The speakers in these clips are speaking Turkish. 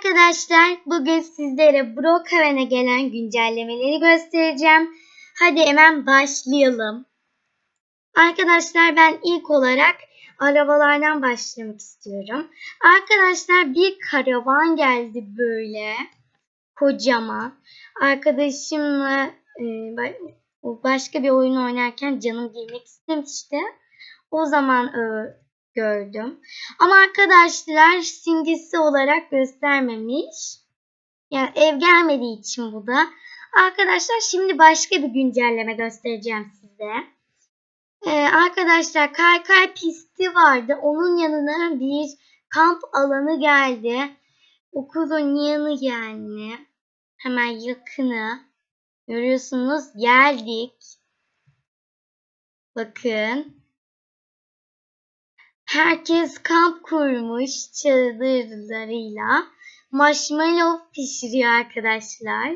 arkadaşlar. Bugün sizlere Brookhaven'e gelen güncellemeleri göstereceğim. Hadi hemen başlayalım. Arkadaşlar ben ilk olarak arabalardan başlamak istiyorum. Arkadaşlar bir karavan geldi böyle. Kocaman. Arkadaşımla e, başka bir oyun oynarken canım girmek istemişti. O zaman gördüm. Ama arkadaşlar simgesi olarak göstermemiş. Yani ev gelmediği için bu da. Arkadaşlar şimdi başka bir güncelleme göstereceğim size. Ee, arkadaşlar kaykay pisti vardı. Onun yanına bir kamp alanı geldi. Okulun yanı yani. Hemen yakını. Görüyorsunuz geldik. Bakın. Herkes kamp kurmuş çadırlarıyla. Marshmallow pişiriyor arkadaşlar.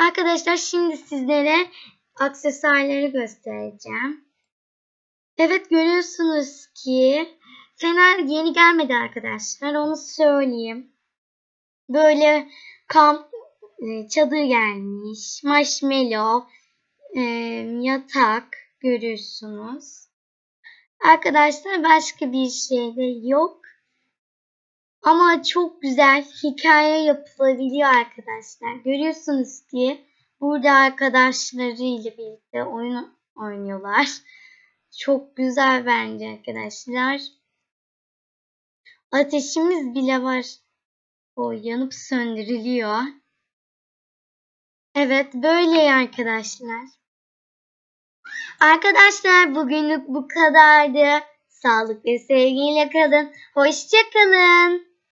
Arkadaşlar şimdi sizlere aksesuarları göstereceğim. Evet görüyorsunuz ki Fener yeni gelmedi arkadaşlar. Onu söyleyeyim. Böyle kamp e, çadır gelmiş. Marshmallow, e, yatak görüyorsunuz. Arkadaşlar başka bir şey de yok. Ama çok güzel hikaye yapılabiliyor arkadaşlar. Görüyorsunuz ki burada arkadaşlarıyla birlikte oyun oynuyorlar. Çok güzel bence arkadaşlar. Ateşimiz bile var. O yanıp söndürülüyor. Evet böyle arkadaşlar. Arkadaşlar bugünlük bu kadardı. Sağlık ve sevgiyle kalın. Hoşçakalın.